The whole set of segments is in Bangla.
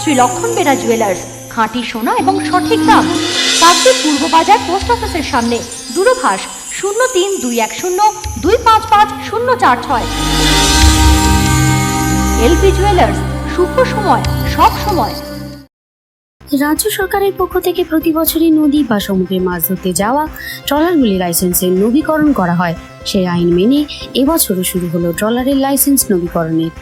শ্রী লক্ষণ বেরা জুয়েলার্স খাঁটি সোনা এবং সঠিক দাম। কাকদ্বীপ পূর্ব বাজার পোস্ট অফিসের সামনে, দূরভাষ শূন্য তিন দুই এক শূন্য দুই পাঁচ পাঁচ শূন্য চার ছয়। এলপি জুয়েলার্স শুভ সময়, সব সময়। রাজ্য সরকারের পক্ষ থেকে প্রতি বছরই নদী বা সমুদ্রে মাছ ধরতে যাওয়া ট্রলারগুলি লাইসেন্সের নবীকরণ করা হয়। সেই আইন মেনে এবছরও শুরু হলো ট্রলারের লাইসেন্স নবীকরণের।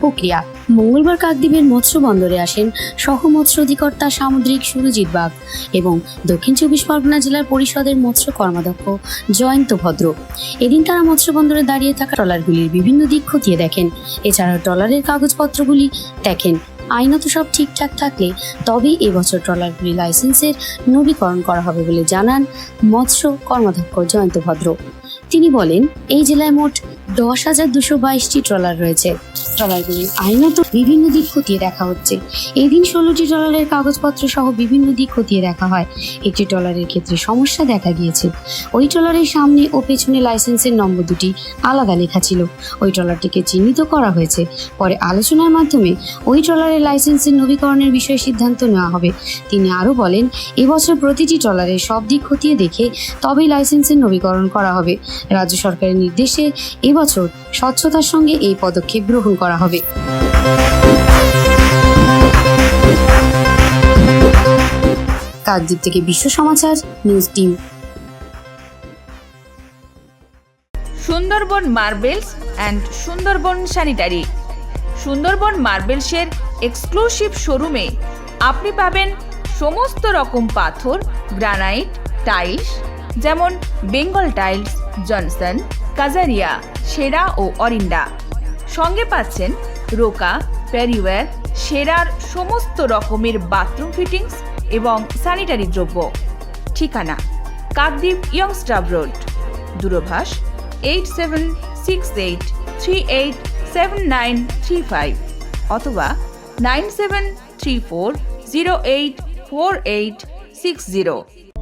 প্রক্রিয়া। মঙ্গলবার কাকদ্বীপের মৎস্য বন্দরে আসেন সহ মৎস্য অধিকর্তা সামুদ্রিক সুরজিৎ বাগ এবং দক্ষিণ চব্বিশ পরগনা জেলার পরিষদের মৎস্য কর্মাধ্যক্ষ জয়ন্ত ভদ্র। এদিন তারা মৎস্য বন্দরে দাঁড়িয়ে থাকা ট্রলারগুলির বিভিন্ন দিক খতিয়ে দেখেন। এছাড়াও ট্রলারের কাগজপত্রগুলি দেখেন। আইনত সব ঠিকঠাক থাকলে তবেই এবছর ট্রলারগুলি লাইসেন্সের নবীকরণ করা হবে বলে জানান মৎস্য কর্মাধ্যক্ষ জয়ন্ত ভদ্র। তিনি বলেন, এই জেলায় মোট দশ হাজার দুশো বাইশটি ট্রলার রয়েছে। ট্রলারগুলির আইনত বিভিন্ন দিক খতিয়ে দেখা হচ্ছে। এই দিন ষোলোটি ট্রলারের কাগজপত্র সহ বিভিন্ন দিক খতিয়ে দেখা হয়। একটি ট্রলারের ক্ষেত্রে সমস্যা দেখা গিয়েছে। ওই ট্রলারের সামনে ও পেছনে লাইসেন্সের নম্বর দুটি আলাদা লেখা ছিল। ওই ট্রলারটিকে চিহ্নিত করা হয়েছে। পরে আলোচনার মাধ্যমে ওই ট্রলারের লাইসেন্সের নবীকরণের বিষয়ে সিদ্ধান্ত নেওয়া হবে। তিনি আরও বলেন এবছর প্রতিটি ট্রলারের সব দিক খতিয়ে দেখে তবেই লাইসেন্সের নবীকরণ করা হবে। রাজ্য সরকারের নির্দেশে এবছর স্বচ্ছতার সঙ্গে এই পদক্ষেপ গ্রহণ করা হবে। কাকদ্বীপ থেকে Bishwa Samachar, news team. Sundarban marbles and Sundarban sanitary. Sundarban মার্বেলসের exclusive শোরুমে আপনি পাবেন সমস্ত রকম পাথর, গ্রানাইট, টাইলস, যেমন বেঙ্গল টাইলস জনসন, কাজারিয়া, সেরা ও অরিন্ডা সঙ্গে পাচ্ছেন রোকা প্যারিওয়্যার সেরার সমস্ত রকমের বাথরুম ফিটিংস এবং স্যানিটারি দ্রব্য। ঠিকানা, Kakdwip youngster road. দূরভাষ, eight seven six eight three eight seven nine three five অথবা nine seven three four zero eight four eight six zero.